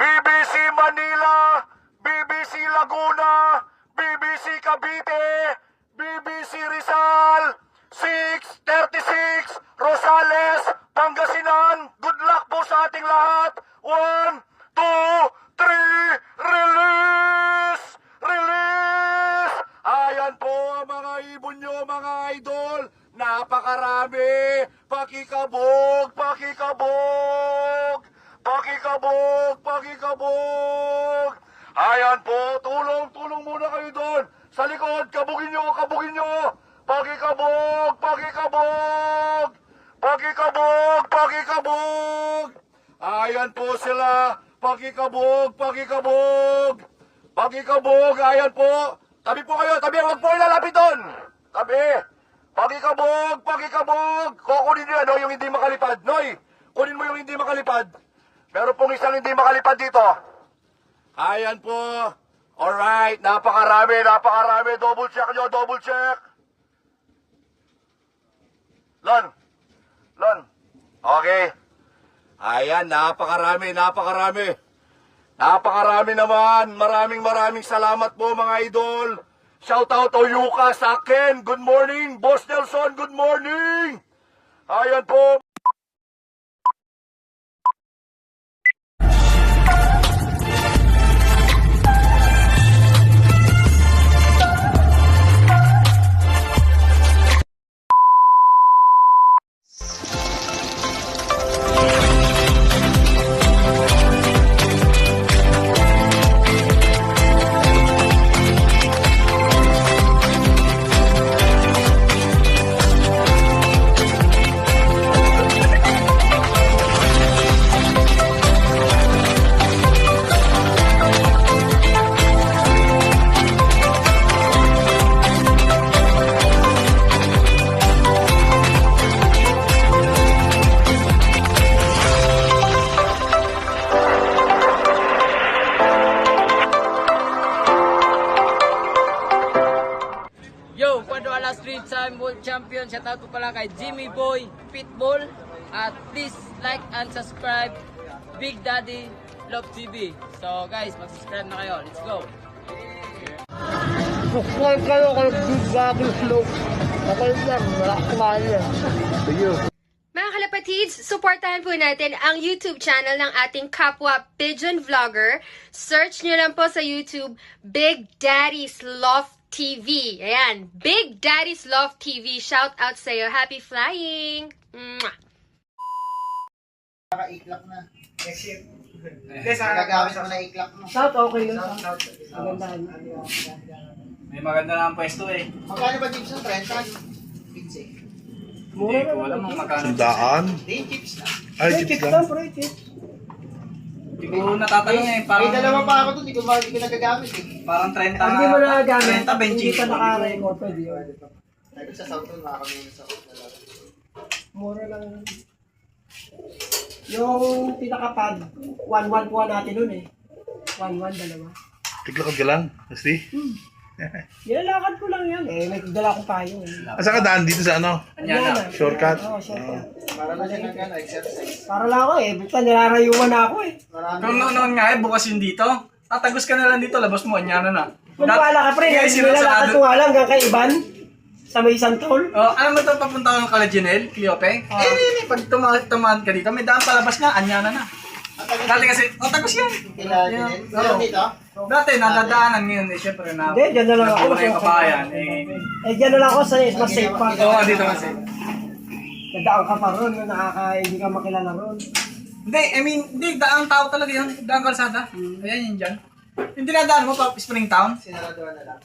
BBC Manila, BBC Laguna, BBC Cavite, BBC Rizal, 636 Rosales, Pangasinan. Good luck po sa ating lahat. One, two, three, release! Release! Ayan po ang mga ibon nyo, mga idol. Napakarami. Pakikabog, pakikabog. Pakikabog, pakikabog. Ayan po, tulong, tulong muna kayo doon. Sa likod, kabugin nyo, kabugin nyo. Pakikabog, pakikabog. Pakikabog, pakikabog. Ayan po sila. Pakikabog, pakikabog. Pakikabog, ayan po. Tabi po kayo, tabi. Huwag po ilalapit doon. Tabi. Pakikabog, pakikabog. Kukunin nyo ano, yung hindi makalipad. Noy, kunin mo yung hindi makalipad. Meron pong isang hindi makalipad dito. Ayan po. Alright, napakarami, napakarami. Double check nyo, double check. Lon. Lon. Okay. Ayan, napakarami, napakarami. Napakarami naman. Maraming maraming salamat po mga idol. Shout out to Yuka sa akin. Good morning. Boss Nelson, good morning. Ayan po. Daddy Love TV. So guys, mag-subscribe na kayo. Let's go. Subscribe kayo kay Big Daddy Slow. Okay lang, wala kumain yan. Mga kalapatids, supportahan po natin ang YouTube channel ng ating kapwa Pigeon Vlogger. Search nyo lang po sa YouTube, Big Daddy's Love TV. Ayan, Big Daddy's Love TV. Shout out sa'yo. Happy flying! Mwah! Naka-iklak na. Nagagamit mo na iklak mo. Shout okay yun. May maganda na ang pwesto eh. Magkano ba chips ng 30? 15. Mura Hindi ko na alam kung magkano. Sandaan. Hindi, chips na. Ay, chips lang, pre, chips. Hindi ko natatanong eh. Parang, May dalawa pa ako doon, hindi ko, hindi ko nagagamit eh. parang 30. Pag hindi mo na gamit, 30 benching. hindi pa naka-record, pwede yun. Sa South makakamili sa South Town. Mura lang. Yung pinaka-pad, 1-1 kuha natin nun eh. 1-1, dalawa. Tiglakad ka lang, Asti. Nilalakad ko lang yan eh. May dala ko payo eh. Asa ka daan dito sa ano? Anyana. Shortcut? Oo, shortcut. Para na siya ng ano, exercise. Para lang ako eh. Basta nilarayuan na ako eh. Marami. Kung noon noon nga eh, bukas yun dito. Tatagos ka na lang dito, labas mo, anyana na. Maniwala ka pre, Kaya nilalakad ko nga lang hanggang kay Iban. Sa may santol. Oh, alam mo ito, papunta ka ng Calajinel, Cleope? Ah. Eh, pag tumahan tumahan ka dito, may daan palabas nga, anyana na. Dati kasi, oh, tagos yan. Kila Yeah. din. Oo. dito? Dati, nadadaanan ngayon eh, syempre na. Hindi, dyan na lang ako. Nabuhay kabayan. Eh, Eh, dyan na lang ako sa mas safe pa. Oo, dito kasi. Nadaan ka pa ron, nakaka, hindi ka makilala ron. Hindi, I mean, hindi, daang tao talaga yun. Daang kalsada. Ayan yun dyan. Yung dinadaan mo pa, Springtown. Sinaraduan na lang.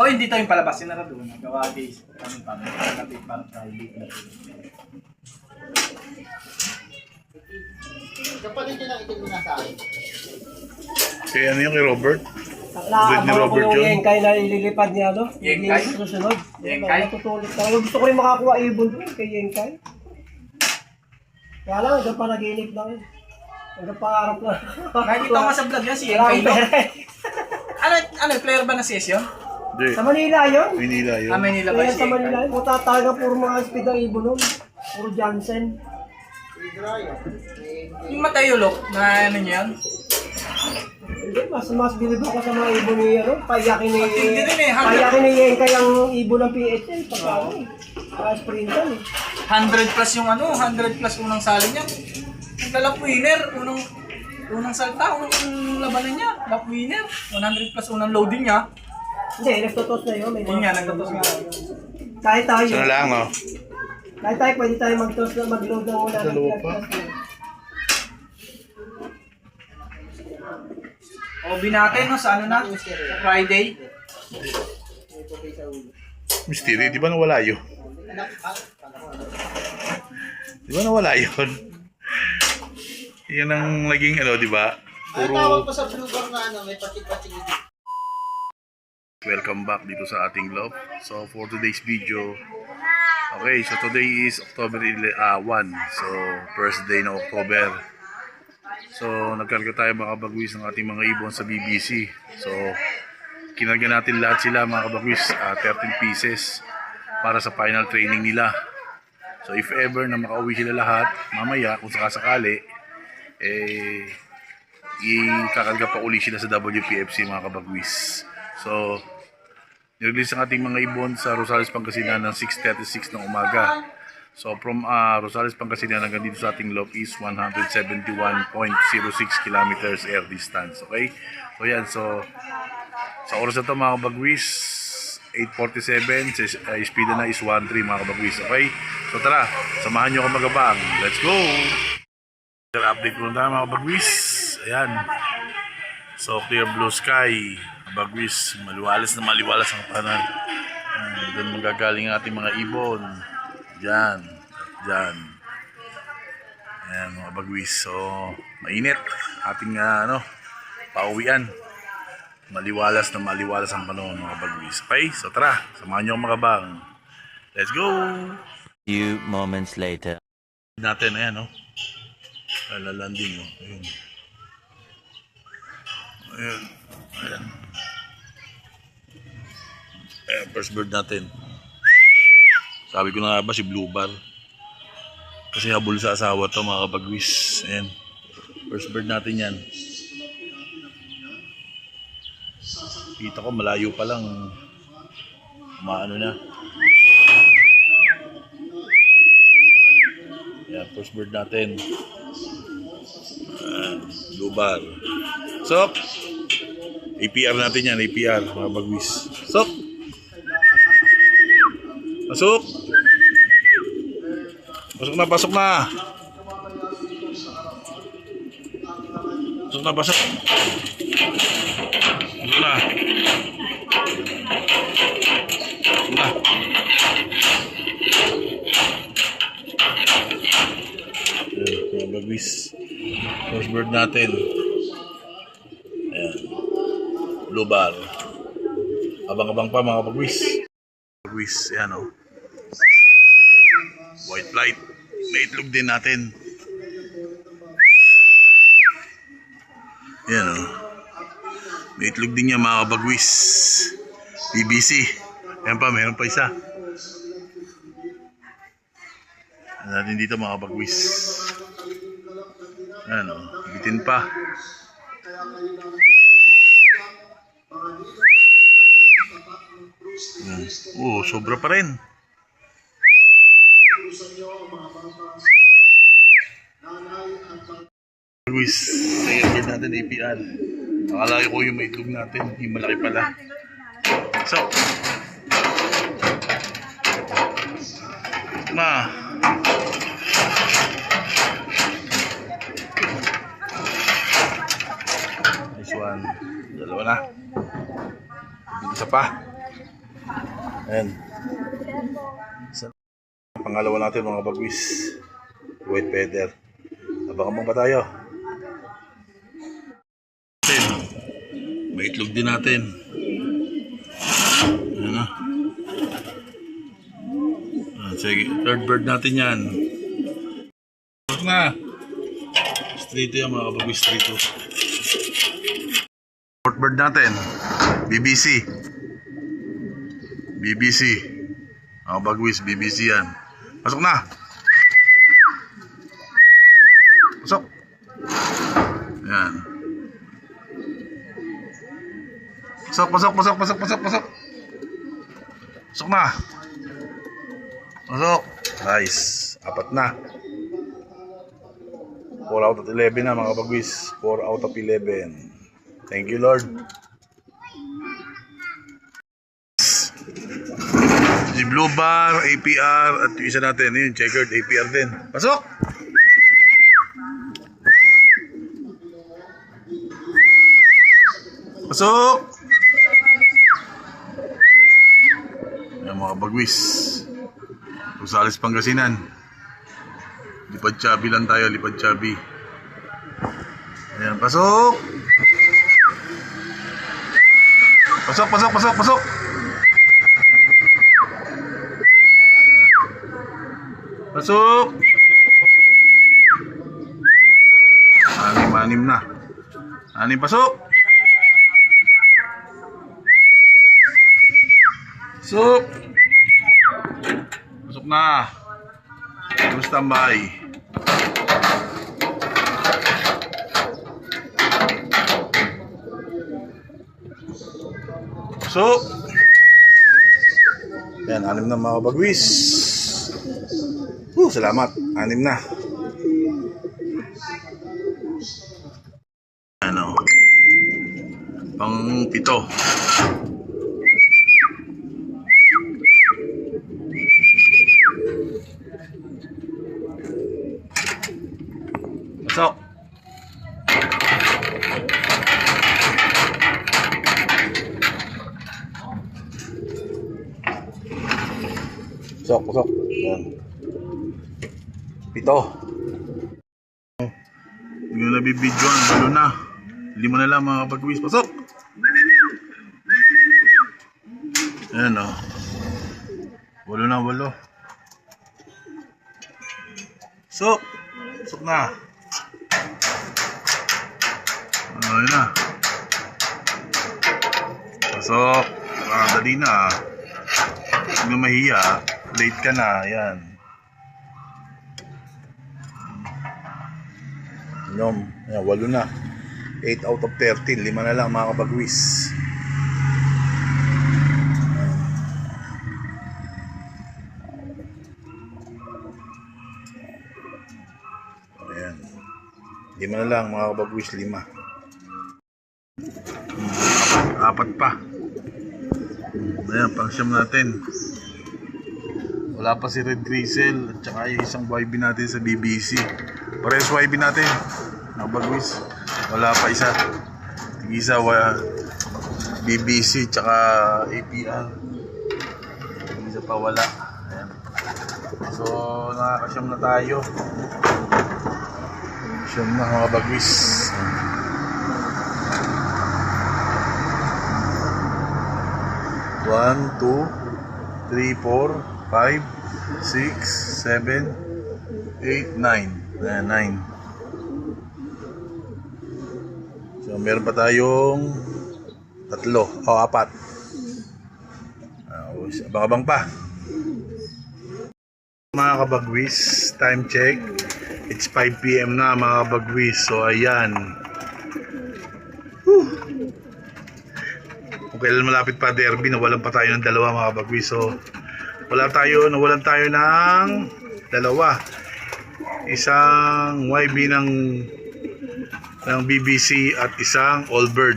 Oh, hindi to yung palabas. Sinara doon. Gawa days. Ano pa? Kapit para na. Kapatid mo na sa akin. Kaya ano yung kay Robert? Nakakabang ni ko Robert yung yun? yengkay na ililipad niya, no? Yengkay? Yung susunod. Yengkay? Natutulit talaga. Gusto ko rin makakuha ibon ko kay Yengkay. Kaya lang, hanggang pa nag-inip lang yun. Hanggang pangarap lang. Nakikita ko sa vlog yan, si Wala akong pera eh. Ano, ano, player ba ng CS yun? Hindi. Sa Manila yun. Manila yun. Ah, Manila ba Kaya sa Manila Yengkay? yun. Puta talaga puro mga speed ang ibon nun. Puro Johnson. Yung Mateo Look, na ano niya yan? Hindi, mas mas bilib ako sa mga ibon ni ano, payakin ni Hindi rin eh, payakin ni Yenka yung ibon ng PHL pagka ano eh. Para sprintan eh. 100 plus yung ano, 100 plus unang sali niya. Naglalap winner, unang unang salta, unang labanan niya, lap winner. 100 plus unang loading niya. Hindi, nagtotos na yun. May Yun nga, nagtotos nga. Kahit tayo, Sana lang, no? kahit tayo pwede tayo mag-toss na mag-load ng una. Dalawa pa. Obi natin, no, sa ano na, Friday. Mystery, di ba nawala yun? Di ba nawala yun? Yan ang naging ano, di ba? Ay, tawag Puro pa sa blue bar na ano, may patik-patik dito. welcome back dito sa ating love. So, for today's video, okay, so today is October ele- ah, 1. So, first day ng October. So, nagkarga tayo mga kabagwis ng ating mga ibon sa BBC. So, kinarga natin lahat sila mga kabagwis, ah, 13 pieces para sa final training nila. So, if ever na makauwi sila lahat, mamaya, kung sakasakali, eh, ikakarga pa uli sila sa WPFC mga kabagwis. So, nirelease ang ating mga ibon sa Rosales, Pangasinan ng 6.36 ng umaga. So, from ah, Rosales, Pangasinan hanggang dito sa ating loop is 171.06 kilometers air distance. Okay? So, yan. So, sa oras na ito mga kabagwis, 8.47, sa uh, speed na is 1.3 mga kabagwis. Okay? So, tara, samahan nyo ako magabang. Let's go! Update ko lang tayo mga kabagwis. Ayan. So, clear blue sky. Bagwis, maliwalas na maliwalas ang kanan. Hmm, doon magagaling ang ating mga ibon. Diyan. Diyan. Ayan, mga bagwis. So, mainit. Ating, ah, ano, pauwian. Maliwalas na maliwalas ang panahon, mga bagwis. Okay? So, tara. Samahan niyo akong makabang. Let's go! Few moments later. natin, ayan, oh. Lalanding, oh. Ayun. Ayan. Ayan. Ayan, first bird natin. Sabi ko na nga ba si Blue Bar. Kasi habol sa asawa to mga kabagwis. Ayan. First bird natin yan. Kita ko malayo pa lang. Maano na. Ayan, first bird natin. Ayan, Blue Bar. Sok! APR natin yan, APR, mga bagwis. Sok! Pasok! Pasok na, pasok na! Pasok na, pasok! Pasok na! Pasok na! Mga bagwis. First bird natin. Ayan. Blue bar. Abang-abang pa mga pagwis. Pagwis, ayan o. White light. May itlog din natin. Ayan o. May itlog din niya mga kapagwis. BBC. Ayan pa, meron pa isa. Natin dito mga kapagwis. Ayan o. Bitin pa. Ayan. Oo, sobra pa rin. Luis, second natin APR. Akala ko yung maitlog natin, yung malaki pala. So, ma, Nice one. Dalawa na. Isa pa. Ayan. Isa. Pangalawa natin mga bagwis. White feather. Abang-abang pa tayo. May din natin. Ayan na. Ah, sige, third bird natin yan. Huwag na. Straight yan mga kabagwis, straight. Bird natin. BBC. BBC. Mga bagwis, BBC yan. Pasok na. Pasok. Yan. Pasok, pasok, pasok, pasok, pasok, pasok. Pasok na. Pasok. Nice. Apat na. 4 out of 11 na mga bagwis. 4 out of 11. Thank you, Lord. Si Blue Bar, APR, at yung isa natin, yun, checkered, APR din. Pasok! Pasok! Ayan mga bagwis. Rosales Pangasinan. Lipad Chabi lang tayo, Lipad Chabi. Ayan, pasok! Pasok, pasok, pasok, pasok! Pasok! Anim, anim na. Anim, pasok! Pasok! Pasok na. Terus tambay. Pasok! Yan, anim na mga bagwis. Uh, salamat. Anim na. Ano? Pang pito. Pasok. Pasok, pasok. Yan. Pito. Hindi na nabibidyoan. Balo na. Lima na lang pagwis. Pasok. Ayan o. Walo na, walo. Pasok. Pasok na. Ayun na. Pasok. Ah, dali na. Huwag na mahiya. Late ka na. Ayan. Inom. Ayan, walo na. 8 out of 13. Lima na lang mga kapagwis. Ayan. Lima na lang mga kapagwis. Lima. Hmm, Apat pa. Ayan, pang natin. Wala pa si Red Grizzle at saka yung isang YB natin sa BBC. Pares YB natin. Nakabagwis. Wala pa isa. Isa wa, BBC tsaka APR. Isa pa wala. Ayan. So, nakakasyam na tayo. Siyam na mga bagwis. One, two, three, four, five, six, seven, eight, nine. Ayan, nine. So, meron pa tayong tatlo o apat. Uh, abang-abang pa. Mga kabagwis, time check. It's 5 p.m. na mga kabagwis. So, ayan. Whew. Kung kailan malapit pa derby, nawalan pa tayo ng dalawa mga kabagwis. So, wala tayo, nawalan tayo ng dalawa. Isang YB ng ng BBC at isang Allbird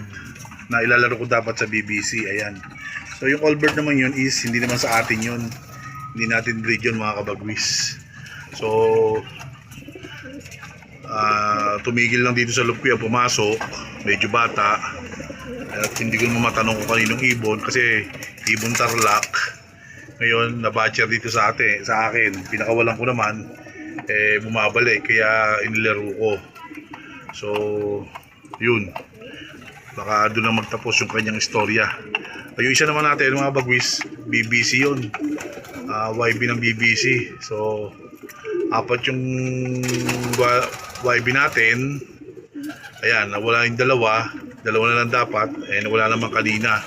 na ilalaro ko dapat sa BBC. Ayan. So yung Allbird naman yun is hindi naman sa atin yun. Hindi natin breed yun mga kabagwis. So ah, tumigil lang dito sa loob ko yan, pumasok. Medyo bata. At hindi ko naman matanong kung kaninong ibon kasi ibon tarlac. Ngayon, nabatcher dito sa atin, sa akin. Pinakawalan ko naman, eh, bumabalik. Kaya inilaro ko. So, yun. Baka doon na magtapos yung kanyang istorya. Ay, yung isa naman natin, mga bagwis, BBC yun. Ah, YB ng BBC. So, apat yung YB natin. Ayan, nawala yung dalawa. Dalawa na lang dapat. Eh, nawala naman kanina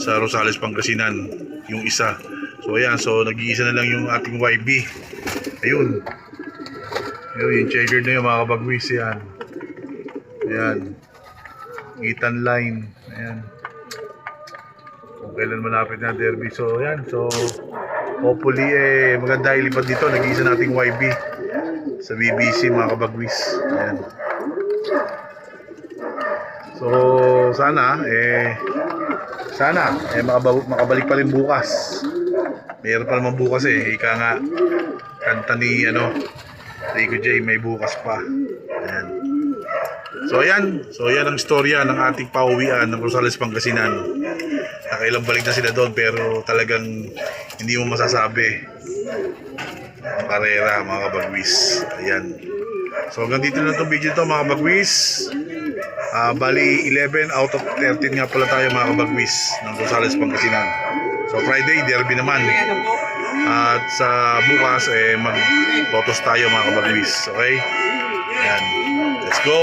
sa Rosales, Pangasinan. Yung isa. So, ayan. So, nag-iisa na lang yung ating YB. Ayun. Ayun, yung checkered na yung mga kabagwis yan. Ayan. Itan line. Ayan. kailan malapit na derby. So, yan. So, hopefully, eh, maganda ilipad dito. Nag-iisa nating YB sa BBC, mga kabagwis. Ayan. So, sana, eh, sana, eh, makaba- makabalik pa rin bukas. Mayroon pa naman bukas eh. Ika nga, kanta ni, ano, Rico J, may bukas pa. Ayan. So ayan, so ayan ang istorya ng ating pauwian ng Rosales Pangasinan. Nakailang balik na sila doon pero talagang hindi mo masasabi ang karera mga kabagwis. Ayan. So hanggang dito na itong video to mga kabagwis. Ah, bali 11 out of 13 nga pala tayo mga kabagwis ng Rosales Pangasinan. So Friday, derby naman. At sa bukas, eh, mag-totos tayo mga kabagwis. Okay? Ayan. Let's go!